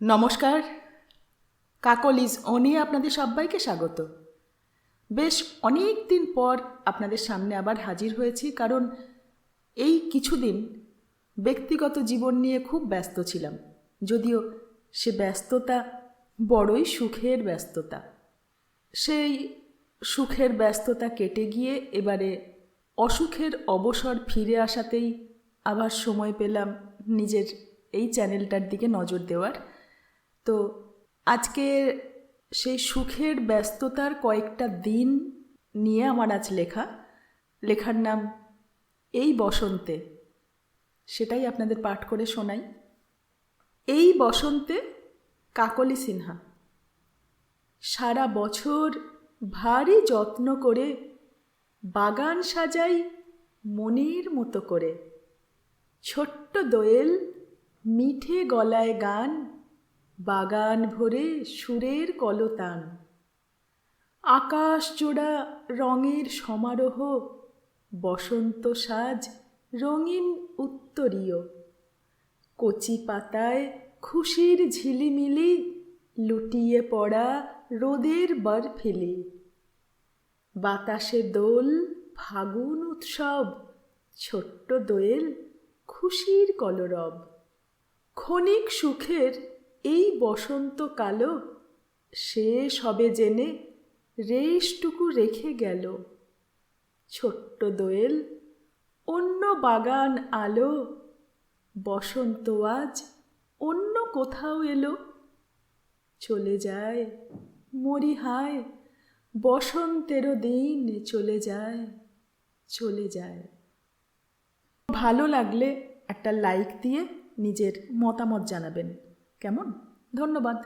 নমস্কার। কাকলিজ অনে আপনাদের সবাইকে স্বাগত। বেশ অনেক দিন পর আপনাদের সামনে আবার হাজির হয়েছি, কারণ এই কিছুদিন ব্যক্তিগত জীবন নিয়ে খুব ব্যস্ত ছিলাম। যদিও সে ব্যস্ততা বড়ই সুখের ব্যস্ততা। সেই সুখের ব্যস্ততা কেটে গিয়ে এবারে অসুখের অবসর ফিরে আসাতেই আবার সময় পেলাম নিজের এই চ্যানেলটার দিকে নজর দেওয়ার। তো আজকে সেই সুখের ব্যস্ততার কয়েকটা দিন নিয়ে আমার আজ লেখা। লেখার নাম, এই বসন্তে সেটাই আপনাদের পাঠ করে শোনাই। এই বসন্তে কাকলি সিনহা, সারা বছর ভারী যত্ন করে বাগান সাজাই মনের মতো করে। ছোট্ট দোয়েল মিঠে গলায় গান বাগান ভরে সুরের কলতান। আকাশ জোড়া রঙের সমারোহ, বসন্ত সাজ রঙিন উত্তরীয়। কচি পাতায় খুশির ঝিলিমিলি, লুটিয়ে পড়া রোদের বরফিলি। বাতাসে দোল, ফাগুন উৎসব, ছোট্ট দোয়েল, খুশির কলরব। ক্ষণিক সুখের এই বসন্তকালও শেষ হবে জেনে রেশটুকু রেখে গেল। ছোট্ট দোয়েল, অন্য বাগান আলো, বসন্ত আজ অন্য কোথাও এলো। চলে যায় মরি হায় বসন্তেরও দিন চলে যায় চলে যায়। ভালো লাগলে একটা লাইক দিয়ে নিজের মতামত জানাবেন। কেমন? ধন্যবাদ।